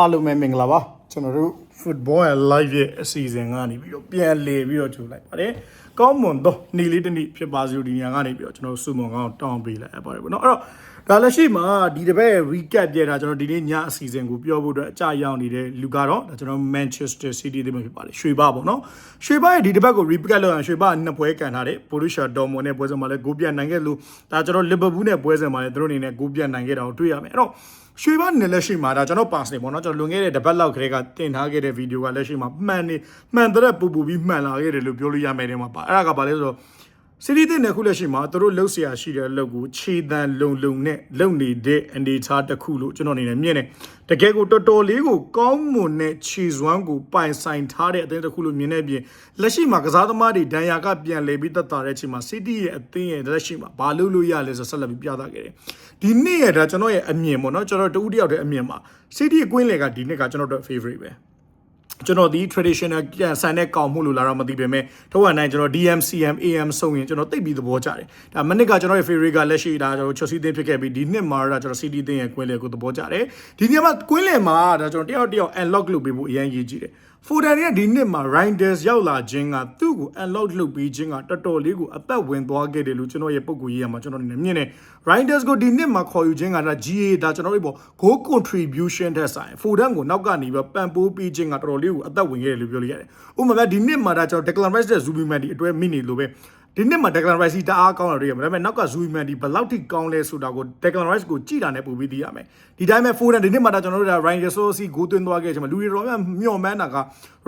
အားလုံးပဲမင်္ဂလာပါကျွန်တော်တို့ football and live ရဲ့အစီအစဉ်ကနေပြီးတော့ပြန်လည်ပြီးတော့ကြိုလိုက်ပါတယ်ကောင်းမွန်သောနေလေးတစ်နေ့ဖြစ်ပါစေလို့ဒီညကနေပြီးတော့ကျွန်တော်တို့စုမုံကောင်းတောင်းပေးလိုက်ပါတယ်ဗောနော်အဲ့တော့ဒါလက်ရှိမှာဒီတစ်ပတ် recap ပြတာကျွန်တော်ဒီနေ့ညအစီအစဉ်ကိုပြောဖို့အတွက်အကြရောက်နေတဲ့လူကတော့ဒါကျွန်တော် Manchester City တွေမှာဖြစ်ပါတယ်ရွှေဘပေါ့နော်ရွှေဘရဲ့ဒီတစ်ပတ်ကို recap လုပ်ရင်ရွှေဘကနှစ်ပွဲကန်ထားတယ် Borussia Dortmund နဲ့ပွဲစဉ်မှာလည်းဂိုးပြတ်နိုင်ခဲ့လို့ဒါကျွန်တော် Liverpool နဲ့ပွဲစဉ်မှာလည်းသူတို့အနေနဲ့ဂိုးပြတ်နိုင်ခဲ့တာကိုတွေ့ရမယ်အဲ့တော့ရွှေဘနယ်လက်ရှိမှာဒါကျွန်တော်ပါစနေပေါ့နော်ကျွန်တော်လွန်ခဲ့တဲ့တပတ်လောက်ခရဲကတင်ထားခဲ့တဲ့ဗီဒီယိုကလက်ရှိမှာမှန်နေမှန်တဲ့ပူပူပြီးမှန်လာခဲ့တယ်လို့ပြောလို့ရမယ်တဲ့မှာပါအဲ့ဒါကဘာလဲဆိုတော့စီရီတင်တဲ့ခုလက်ရှိမှာသူတို့လှုပ်ရှားရှိတဲ့အလုပ်ကိုခြေတံလုံလုံနဲ့လုပ်နေတဲ့အနေအထားတစ်ခုလို့ကျွန်တော်အနေနဲ့မြင်တယ်တကယ်ကိုတော်တော်လေးကိုကောင်းမွန်တဲ့ခြေစွမ်းကိုပိုင်ဆိုင်ထားတဲ့အသင်းတစ်ခုလို့မြင်တဲ့ပြင်လက်ရှိမှာကစားသမားတွေဒဏ်ရာကပြန်လဲပြီးတက်တာတဲ့အချိန်မှာစီတီရဲ့အသင်းရဲ့လက်ရှိမှာဘာလုပ်လို့ရလဲဆိုဆက်လက်ပြီးပြသခဲ့တယ်ဒီနေ့ရဲ့ဒါကျွန်တော်ရဲ့အမြင်ပေါ့နော်ကျွန်တော်တူတူတယောက်တည်းအမြင်မှာစီတီရဲ့ကွင်းလေကဒီနေ့ကကျွန်တော်တို့ favorite ပဲ ကျွန်တော်ဒီ traditional ကန်ဆန်တဲ့ကောင်မှုလို့လာတော့မသိပေမဲ့ထုတ်ရနိုင်ကျွန်တော် DMCM AM ဆုံးရင်ကျွန်တော်သိပ်ပြီးသဘောကျတယ်ဒါမနစ်ကကျွန်တော်ရဲ့ favorite ကလက်ရှိဒါကျွန်တော် Chelsea တင်းဖြစ်ခဲ့ပြီးဒီနှစ်မှာတော့ကျွန်တော် City တင်းရဲ့ကွင်းလေကိုသဘောကျတယ်ဒီနေ့မှာကွင်းလေမှာဒါကျွန်တော်တယောက်တယောက် unlock လုပ်ပေးဖို့အရင်ရည်ကြည့်တယ် Foden ရဲ့ဒီနှစ်မှာ Reinders ရောက်လာခြင်းကသူ့ကို unlock လုပ်ပေးခြင်းကတော်တော်လေးကိုအသက်ဝင်သွားခဲ့တယ်လို့ကျွန်တော်ရဲ့ပုံကူရေးရမှာကျွန်တော်အနေနဲ့မြင်တယ် Reinders ကိုဒီနှစ်မှာခေါ်ယူခြင်းကဒါ GA ဒါကျွန်တော်တို့ပေါ့ goal contribution တဲ့ဆိုင် Foden ကိုနောက်ကနေပြီးပံ့ပိုးပေးခြင်းကတော်တော်လေးကိုအသက်ဝင်ခဲ့တယ်လို့ပြောလို့ရတယ်။ဥပမာဒီနှစ်မှာဒါကျွန်တော် Declan Rice တဲ့ Zubimendi အတွဲမိနေလို့ပဲ ဒီနှစ်မှာ Declan Rice တအားကောင်းတာတွေ့ရမှာဒါပေမဲ့နောက်က Zubimendi ဘယ်လောက်ထိကောင်းလဲဆိုတာကို Declan Rice ကိုကြည့်တာနဲ့ပို့ပြီးသိရမယ်။ဒီတိုင်းပဲ Foden ဒီနှစ်မှာဒါကျွန်တော်တို့ဒါ Reinders ဆိုစီ goal သွင်းသွားခဲ့ခြင်းမှာလူတွေတော်များမျှော်မှန်းတာက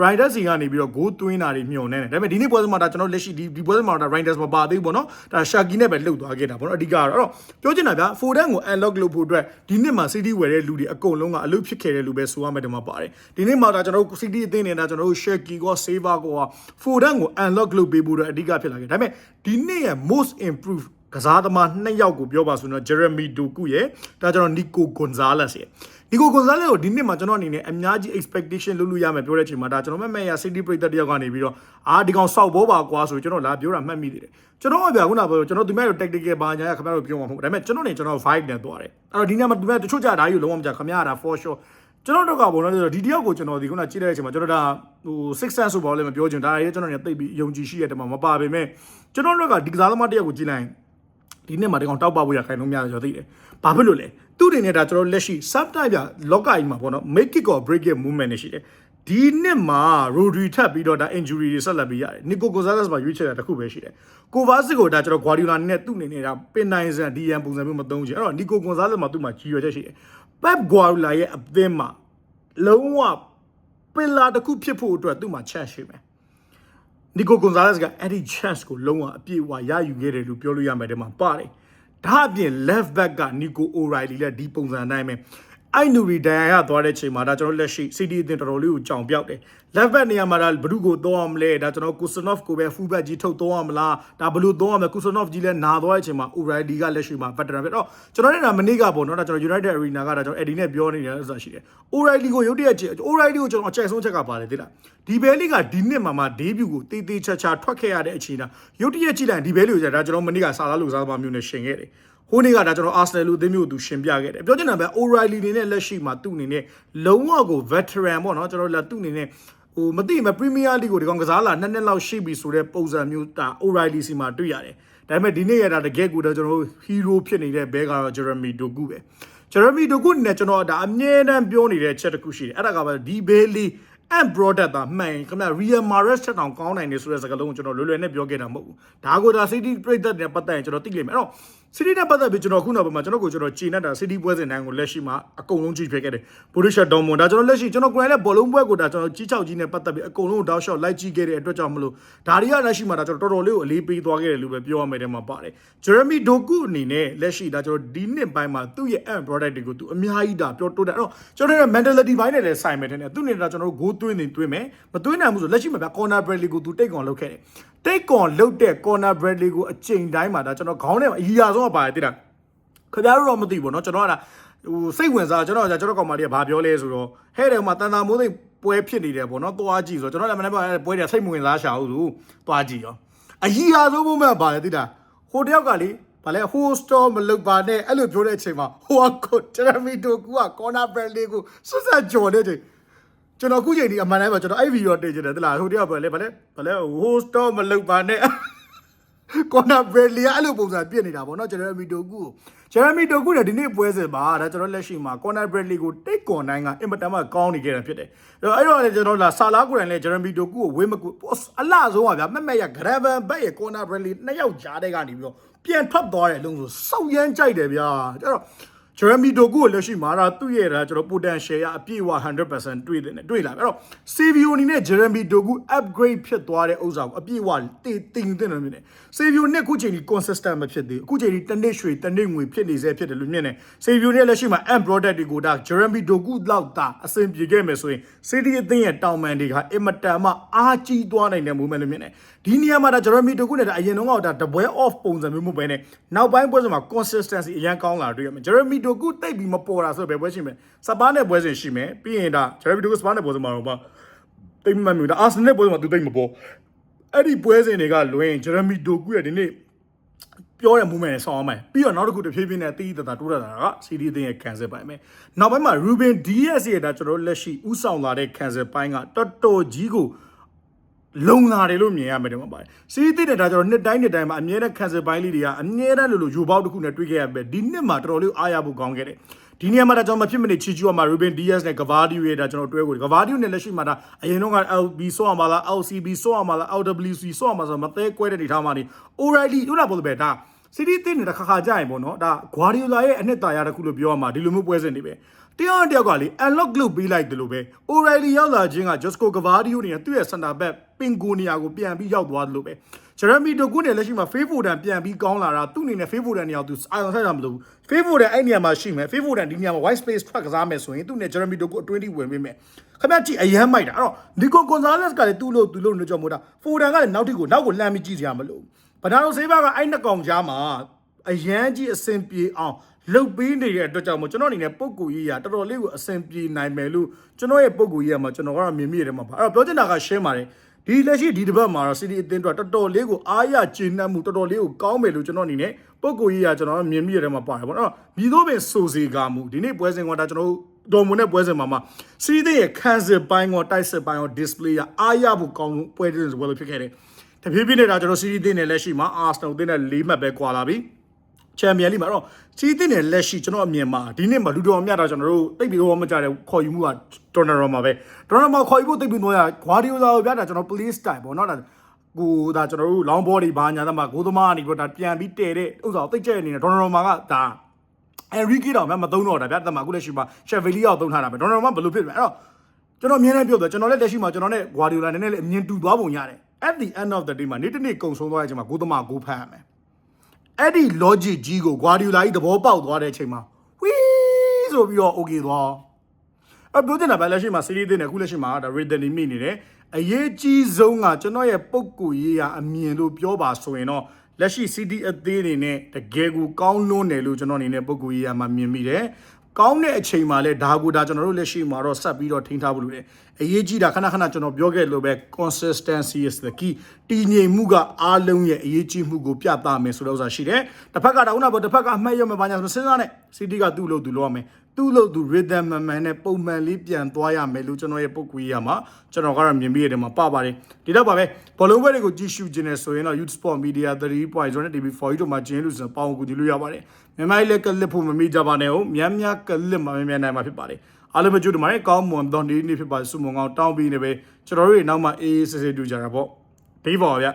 Reinders စီကနေပြီးတော့ goal သွင်းတာတွေမျှော်နေတယ်ဒါပေမဲ့ဒီနေ့ပွဲစဉ်မှာဒါကျွန်တော်လက်ရှိဒီဒီပွဲစဉ်မှာဒါ Reinders မပါသေးဘူးပေါ့နော်ဒါ Shaki နဲ့ပဲလှုပ်သွားခဲ့တာပေါ့နော်အဓိကတော့အဲ့တော့ပြောချင်တာဗျာ Foden ကို unlock လုပ်ဖို့အတွက်ဒီနှစ်မှာ City ဝယ်တဲ့လူတွေအကုန်လုံးကအလုပ်ဖြစ်ခဲ့တဲ့လူပဲဆိုရမယ်ဒီမှာပါတယ်ဒီနေ့မှာဒါကျွန်တော်တို့ City အသင်းနေတာကျွန်တော်တို့ Shaki ကို Saver ကို Foden ကို unlock လုပ်ပေးဖို့အတွက်အဓိကဖြစ်လာခဲ့ဒါပေမဲ့ဒီနေ့ရဲ့ most improved ကစားသမားနှစ်ယောက်ကိုပြောပါဆိုတော့ Jeremy Doku ရဲ့ဒါကျွန်တော် Nico Gonzalez ရဲ့ Nico Gonzalez ကိုဒီနှစ်မှာကျွန်တော်အနေနဲ့အများကြီး expectation လုပ်လို့ရမယ်ပြောတဲ့အချိန်မှာဒါကျွန်တော်မဲ့မဲ့ရ City ပြည်သက်တယောက်ကနေပြီးတော့အာဒီကောင်စောက်ဘောပါကွာဆိုကျွန်တော်လာပြောတာမှတ်မိသေးတယ်ကျွန်တော်ကဗျာခုနကပြောကျွန်တော်ဒီမဲ့ tactical ဘာညာခင်ဗျားတို့ပြောမှာမဟုတ်ဘူးဒါပေမဲ့ကျွန်တော်နေကျွန်တော် vibe နဲ့သွားတယ်အဲ့တော့ဒီနေ့မှာဒီမဲ့တချို့ကြဒါကြီးကိုလုံးဝမကြခင်ဗျားကဒါ for sure ကျွန်တော်တို့ကဘောနော်ဒီတယောက်ကိုကျွန်တော်ဒီခုနကြည့်တဲ့အချိန်မှာကျွန်တော်ဒါ ဟို six sense ဆိုပါလို့မပြောချင်ဒါရေးကျွန်တော်နေသိပြီးယုံကြည်ရှိရတဲ့မှာမပါပေမဲ့ကျွန်တော်တို့ကဒီကစားသမားတယောက်ကိုကြည့်လိုက်ရင်ဒီနေ့မှာဒီကောင်တောက်ပဖို့ရခိုင်လုံးများတယ်ကျွန်တော်သိတယ်။ဘာဖြစ်လို့လဲ။သူ့အနေနဲ့ဒါကျွန်တော်လက်ရှိ sub type ပြလောကကြီးမှာပေါ့နော် make it or break it movement နဲ့ရှိတယ်။ဒီနှစ်မှာ Rodri ထပ်ပြီးတော့ဒါ injury တွေဆက်လက်ပြီးရတယ်။ Nico Gonzalez မှာရွေးချယ်တာတစ်ခုပဲရှိတယ်။ Kovacic ကိုဒါကျွန်တော် Guardiola နဲ့သူ့အနေနဲ့ဒါပင်နိုင်စံ DM ပုံစံမျိုးမသုံးချင်။အဲ့တော့ Nico Gonzalez မှာသူ့မှာကြီးရွယ်ချက်ရှိတယ်။ Pep Guardiola ရဲ့အသင်းမှာလုံးဝ ပင်လာတစ်ခုဖြစ်ဖို့အတွက်သူ့မှာ chance ရှိမယ်။နီကိုဂွန်ဇာလက်စ်ကအဲ့ဒီ chance ကိုလုံးဝအပြည့်အဝရယူခဲ့တယ်လို့ပြောလို့ရမယ်တဲ့မှာပါတယ်။ဒါအပြင် left back ကနီကိုအိုရိုင်လီလည်းဒီပုံစံအတိုင်းပဲ အိုင်နူရီဒန်ယာရသွားတဲ့ချိန်မှာဒါကျွန်တော်လက်ရှိ CD အသင်းတော်တော်လေးကိုကြောင်ပြောက်တယ်။ left back နေရာမှာဒါဘဒုကိုတော့အောင်မလဲဒါကျွန်တော်ကူစနော့ဖ်ကိုပဲ full back ကြီးထုတ်တော့အောင်မလားဒါဘလူတော့အောင်မလဲကူစနော့ဖ်ကြီးလည်းနာသွားတဲ့ချိန်မှာအိုရိုင်လီကလက်ရှိမှာ veteran ပဲတော့ကျွန်တော်နဲ့ဒါမနေ့ကပေါ့နော်ဒါကျွန်တော် United Arena ကဒါကျွန်တော် Eddie နဲ့ပြောနေတယ်ဆိုတာရှိတယ်။ O'Reilly ကိုရုတ်တရက်ကြည့် O'Reilly ကိုကျွန်တော်အချက်ဆုံးချက်ကပါတယ်သိလား။ဒီဘဲလေးကဒီနှစ်မှာမှ debut ကိုတေးသေးချာချာထွက်ခဲ့ရတဲ့အချိန်တာရုတ်တရက်ကြည့်လိုက်ဒီဘဲလေးကိုကြာဒါကျွန်တော်မနေ့ကစာသားလူစားသမားမျိုးနဲ့ရှင်ခဲ့တယ်။ ဟိုနေ့ကဒါကျွန်တော် Arsenal လူအသင်းမျိုးကိုသူရှင်ပြခဲ့တယ်။ပြောချင်တာပဲ O'Reilly နေနဲ့လက်ရှိမှာသူ့အနေနဲ့လုံးဝကို veteran ပေါ့နော်ကျွန်တော်လက်သူ့အနေနဲ့ဟိုမသိမ Premier League ကိုဒီကောင်ကစားလာနှစ်နှစ်လောက်ရှိပြီဆိုတဲ့ပုံစံမျိုးဒါ O'Reilly စီမှာတွေ့ရတယ်။ဒါပေမဲ့ဒီနေ့ရတာတကယ်ကိုတော့ကျွန်တော်တို့ hero ဖြစ်နေတဲ့ဘဲကတော့ Jeremy Doku ပဲ။ Jeremy Doku နဲ့ကျွန်တော်ဒါအမြဲတမ်းပြောနေတဲ့ချက်တစ်ခုရှိတယ်။အဲ့ဒါကပဲဒီဘဲလေး and product တာမှန်ခင်ဗျ Real Mahrez ချက်တောင်ကောင်းနိုင်နေဆိုတဲ့စကားလုံးကိုကျွန်တော်လွယ်လွယ်နဲ့ပြောခဲ့တာမဟုတ်ဘူး။ဒါကိုဒါ City ပြိသက်နဲ့ပတ်သက်ရင်ကျွန်တော်သိလိမ့်မယ်။အဲ့တော့ City နဲ့ပတ်သက်ပြီးကျွန်တော်ခုနောက်ပိုင်းမှာကျွန်တော်ကိုကျွန်တော်ကြည်နေတာ City ပွဲစဉ်တိုင်းကိုလက်ရှိမှာအကုန်လုံးကြည့်ဖြစ်ခဲ့တယ်။ Borussia Dortmund ဒါကျွန်တော်လက်ရှိကျွန်တော်ကိုယ်တိုင်လည်းဘောလုံးပွဲကိုဒါကျွန်တော်ကြီးချောက်ကြီးနဲ့ပတ်သက်ပြီးအကုန်လုံးတောက်လျှောက်လိုက်ကြည့်ခဲ့တဲ့အတွက်ကြောင့်မလို့ဒါတွေကလက်ရှိမှာဒါကျွန်တော်တော်တော်လေးကိုအလေးပေးသွားခဲ့တယ်လို့ပဲပြောရမယ်တဲ့မှာပါတယ်။ Jeremy Doku အနေနဲ့လက်ရှိဒါကျွန်တော်ဒီနှစ်ပိုင်းမှာသူ့ရဲ့ end product တွေကိုသူအများကြီးဒါပြောတိုးတယ်အဲ့တော့ကျွန်တော်တို့ရဲ့ mentality ဘိုင်းနဲ့လည်းဆိုင်မယ်တဲ့။သူ့အနေနဲ့ဒါကျွန်တော်တို့ goal သွင်းနေသွင်းမယ်မသွင်းနိုင်ဘူးဆိုလက်ရှိမှာဗျ corner bradley ကိုသူတိတ်ကောင်လုပ်ခဲ့တယ်တိတ်ကောင်လုပ်တဲ့ corner bradley ကိုအချိန်တိုင်းမှာဒါကျွန်တော်ခေါင်းထဲမှာအကြီးအဆုံးကပါတယ်တိလားခင်ဗျားတို့တော့မသိဘူးเนาะကျွန်တော်ကဒါဟိုစိတ်ဝင်စားကျွန်တော်ကကျွန်တော်ကောင်မလေးကဘာပြောလဲဆိုတော့ဟဲ့တယ်မှာတန်တာမိုးသိပွဲဖြစ်နေတယ်ပေါ့နော်သွားကြည့်ဆိုတော့ကျွန်တော်လည်းမနေ့ကပွဲတွေစိတ်မဝင်စားရှာဘူးသူသွားကြည့်ရောအကြီးအဆုံး moment ပါတယ်တိလားဟိုတယောက်ကလေ ဗာလဲ host တော့မလုပ်ပါနဲ့အဲ့လိုပြောတဲ့အချိန်မှာဟိုကကိုဂျရမီတိုကူက corner brand လေးကိုဆွတ်ဆက်ကြော်နေချိန် ကျွန်တော်ခုချိန်ဒီအမှန်တမ်းပဲကျွန်တော်အဲ့ဗီဒီယိုတင်ချင်တယ်တလားဟိုတယောက်ပဲလေဗာလဲဗာလဲ host တော့မလုပ်ပါနဲ့ကော်နာဘယ်လီကအဲ့လိုပုံစံပြစ်နေတာပေါ့နော်ဂျယ်ရမီတိုကူကိုဂျယ်ရမီတိုကူနဲ့ဒီနေ့ပွဲစဉ်မှာဒါကျွန်တော်လက်ရှိမှာကော်နာဘယ်လီကိုတိတ်ကွန်တိုင်းကအင်မတန်မှကောင်းနေကြတာဖြစ်တယ်အဲ့တော့အဲ့တော့လည်းကျွန်တော်လာဆာလာကိုယ်တိုင်လည်းဂျယ်ရမီတိုကူကိုဝင်းမကူအလှဆုံးပါဗျာမက်မက်ရဂရဗန်ဘက်ရကော်နာဘယ်လီနှစ်ယောက်ကြားတဲ့ကနေပြီးတော့ပြန်ထွက်သွားတယ်လုံးဆိုစောက်ရမ်းကြိုက်တယ်ဗျာအဲ့တော့ ဂျရမီဒိုကူကိုလက်ရှိမှာဒါသူ့ရဲ့ဒါကျွန်တော် potential ရအပြည့်အဝ100%တွေ့တယ်နဲ့တွေ့လာပြီအဲ့တော့ CVO အနေနဲ့ဂျရမီဒိုကူ upgrade ဖြစ်သွားတဲ့ဥစ္စာကိုအပြည့်အဝတင်တင်တင်တယ်မြင်တယ် CVO နဲ့အခုချိန်ကြီး consistent မဖြစ်သေးဘူးအခုချိန်ကြီးတစ်နှစ်ရွှေတစ်နှစ်ငွေဖြစ်နေစေဖြစ်တယ်လို့မြင်တယ် CVO နဲ့လက်ရှိမှာ end product တွေကိုဒါဂျရမီဒိုကူလောက်တာအဆင်ပြေခဲ့မယ်ဆိုရင် City အသင်းရဲ့တောင်ပန်တွေကအင်မတန်မှအားကြီးသွားနိုင်တဲ့ movement လို့မြင်တယ်ဒီနေရာမှာဒါဂျရမီဒိုကူနဲ့ဒါအရင်တုန်းကဒါတပွဲ off ပုံစံမျိုးမျိုးပဲနဲ့နောက်ပိုင်းပွဲစဉ်မှာ consistency အရင်ကောင်းလာတွေ့ရမယ်ဂျရမီဒိုကူတိတ်ပြီးမပေါ်တာဆိုတော့ဘယ်ပွဲရှိမလဲစပါးနဲ့ပွဲစဉ်ရှိမယ်ပြီးရင်ဒါဂျရမီဒိုကူစပါးနဲ့ပွဲစဉ်မှာတော့ပါတိတ်မမျိုးဒါအာဆင်နယ်ပွဲစဉ်မှာသူတိတ်မပေါ်အဲ့ဒီပွဲစဉ်တွေကလွင်ဂျရမီဒိုကူရဲ့ဒီနေ့ပြောတဲ့ movement နဲ့ဆောင်းအောင်မယ်ပြီးတော့နောက်တစ်ခုတစ်ဖြည်းဖြည်းနဲ့တီးတတာတိုးရတာက CD အသင်းရဲ့ cancel ပိုင်းပဲနောက်ပိုင်းမှာ Ruben Diaz ရဲ့ဒါကျွန်တော်လက်ရှိဥဆောင်လာတဲ့ cancel ပိုင်းကတော်တော်ကြီးကို လုံလာတယ်လို့မြင်ရမယ်ဒီမှာပါတယ်စီးတိတဲ့ဒါကျွန်တော်နှစ်တိုင်းနှစ်တိုင်းမှာအမြဲတမ်း cancel ပိုင်းလေးတွေကအမြဲတမ်းလို့လို့ယူပေါက်တစ်ခုနဲ့တွေ့ခဲ့ရပဲဒီနှစ်မှာတော်တော်လေးအားရဖို့ကောင်းခဲ့တယ်ဒီနေရာမှာဒါကျွန်တော်မဖြစ်မနေချီချူရမှာ Ruben Diaz နဲ့ Gavardio ရဲ့ဒါကျွန်တော်တွဲကို Gavardio နဲ့လက်ရှိမှာဒါအရင်တော့က LB ဆော့ရမှာလား LCB ဆော့ရမှာလား LWC ဆော့ရမှာဆိုမသေးကွဲတဲ့နေထားမှာနေ O'Reilly တို့လာပေါ်ပဲဒါစီးတီးတင်းနေတဲ့ခါခါကြရင်ပေါ့နော်ဒါဂွာဒီယိုလာရဲ့အနှစ်သာရတစ်ခုလို့ပြောရမှာဒီလိုမျိုးပွဲစဉ်တွေပဲ တယောက်တယောက်ကလေ unlock လုပ်ပေးလိုက်တယ်လို့ပဲ O'Reilly ရောက်လာခြင်းက Josco Gavardio နဲ့သူ့ရဲ့ center back ပင်ကိုနီယာကိုပြန်ပြီးရောက်သွားတယ်လို့ပဲ Jeremy Doku နဲ့လက်ရှိမှာ Favordan ပြန်ပြီးကောင်းလာတာသူ့အနေနဲ့ Favordan နေရာသူအာရုံစိုက်တာမလို့ Favordan အဲ့နေရာမှာရှိမယ် Favordan ဒီနေရာမှာ white space track ကစားမယ်ဆိုရင်သူ့နဲ့ Jeremy Doku 20ဝင်ပေးမယ်ခင်ဗျကြည့်အရန်မိုက်တာအဲ့တော့ Nico Gonzalez ကလည်းသူ့လို့သူ့လို့နေကြမို့တာ Foden ကလည်းနောက်ထိကိုနောက်ကိုလှမ်းပြီးကြည့်စရာမလိုဘနာတိုဆေးဘာကအဲ့နှစ်ကောင်ကြားမှာအရန်ကြီးအဆင်ပြေအောင် လုတ်ပေးနေတဲ့အတွက်ကြောင့်မို့ကျွန်တော်အနေနဲ့ပုံကူကြီးရတော်တော်လေးကိုအဆင်ပြေနိုင်မယ်လို့ကျွန်တော်ရဲ့ပုံကူကြီးရမှာကျွန်တော်ကတော့မြင်မိရတယ်မှာပါအဲ့တော့ပြောချင်တာက share ပါတယ်ဒီလက်ရှိဒီတစ်ပတ်မှာတော့ City အသင်းတို့တော်တော်လေးကိုအားရကျေနပ်မှုတော်တော်လေးကိုကောင်းမယ်လို့ကျွန်တော်အနေနဲ့ပုံကူကြီးရကျွန်တော်မြင်မိရတယ်မှာပါတယ်ပေါ့နော်မြည်တော့ပင်ဆိုစီကားမှုဒီနေ့ပွဲစဉ်ကဒါကျွန်တော်တော်မွန်တဲ့ပွဲစဉ်မှာမှာစီးတဲ့ရဲ့ခန်းစစ်ပိုင်းကောတိုက်စစ်ပိုင်းကော display ရအားရဖို့ကောင်းပွဲစဉ်ဆိုဘယ်လိုဖြစ်ခဲ့တယ်တဖြည်းဖြည်းနဲ့ဒါကျွန်တော်စီးတဲ့နဲ့လက်ရှိမှာ Arsenal တဲ့နဲ့၄မှတ်ပဲကွာလာပြီ ချန်ပီယံလိမှာတော့စီးတင်တဲ့လက်ရှိကျွန်တော်အမြင်မှာဒီနေ့မှာလူတော်မြတ်တာကျွန်တော်တို့တိတ်ပြီးတော့မကြတဲ့ခေါ်ယူမှုကတော်တော်မှာပဲတော်တော်မှာခေါ်ယူဖို့တိတ်ပြီးတော့ဂွာဒီယိုလာကိုပြတာကျွန်တော် play style ပေါ့နော်ဒါကိုဒါကျွန်တော်တို့ long ball တွေဘာညာသမားဂိုးသမားကနေပြီးတော့ဒါပြန်ပြီးတည်တဲ့ဥစ္စာကိုတိတ်ကျဲနေတယ်တော်တော်မှာကဒါအဲရီကီတော့မသုံးတော့တာဗျာတမအခုလက်ရှိမှာရှက်ဗီလီယောက်သုံးထားတာပဲတော်တော်မှာဘယ်လိုဖြစ်လဲအဲ့တော့ကျွန်တော်မြင်နေပြောတယ်ကျွန်တော်လည်းလက်ရှိမှာကျွန်တော်နဲ့ဂွာဒီယိုလာနည်းနည်းလေးအမြင်တူသွားပုံရတယ် at the end of the day မှာနေ့တစ်နေ့ကုံဆုံးသွားတဲ့အချိန်မှာဂိုးသမားဂိုးဖမ်းရမယ် အဲ့ဒီ logic ကြီးကို Guardiola ကြီးသဘောပေါက်သွားတဲ့အချိန်မှာဝီးဆိုပြီးတော့ okay သွားအပြောချင်တာပဲလက်ရှိမှာ series တင်တယ်အခုလက်ရှိမှာဒါ rhythm မိနေတယ်အရေးကြီးဆုံးကကျွန်တော်ရဲ့ပုံကူရေးရအမြင်လို့ပြောပါဆိုရင်တော့လက်ရှိ CD အသေးတွေနဲ့တကယ်ကိုကောင်းလွန်းတယ်လို့ကျွန်တော်အနေနဲ့ပုံကူရေးရမှာမြင်မိတယ်ကောင်းတဲ့အချိန်မှာလဲဒါကိုဒါကျွန်တော်တို့လက်ရှိမှာတော့ဆက်ပြီးတော့ထိန်းထားဖို့လိုတယ် အရေးကြီးတာခဏခဏကျွန်တော်ပြောခဲ့လို့ပဲ consistency is the key တည်ငြိမ်မှုကအားလုံးရဲ့အရေးကြီးမှုကိုပြသမယ်ဆိုတဲ့ဥစ္စာရှိတယ်တစ်ဖက်ကတောင်းတာပေါ့တစ်ဖက်ကအမှတ်ရမယ်ဘာညာဆိုစဉ်းစားနဲ့ CD ကသူ့လို့သူလို့ရမယ်သူ့လို့သူ rhythm မှန်မှန်နဲ့ပုံမှန်လေးပြန်သွားရမယ်လို့ကျွန်တော်ရဲ့ပုတ်ကွေးရမှာကျွန်တော်ကတော့မြင်မိရတယ်မှာပပါတယ်ဒီတော့ပါပဲဘောလုံးဘက်တွေကိုကြည့်ရှုခြင်းနဲ့ဆိုရင်တော့ Youth Sport Media 3.0နဲ့ TV4 တို့မှာကျင်းလို့ဆိုပေါင်းကူကြည့်လို့ရပါတယ်မြန်မာလေးကလစ်ဖို့မမိကြပါနဲ့ဟုတ်များများကလစ်မှာများများနိုင်မှာဖြစ်ပါတယ် အားလုံးမကြည့်တမနဲ့ကောင်းမွန်သောနေ့နေ့ဖြစ်ပါစုမုံကောင်းတောင်းပြီးနေပဲကျွန်တော်တို့ရဲ့နောက်မှအေးအေးဆေးဆေးတူကြတာပေါ့ဒီပေါ်ဗျ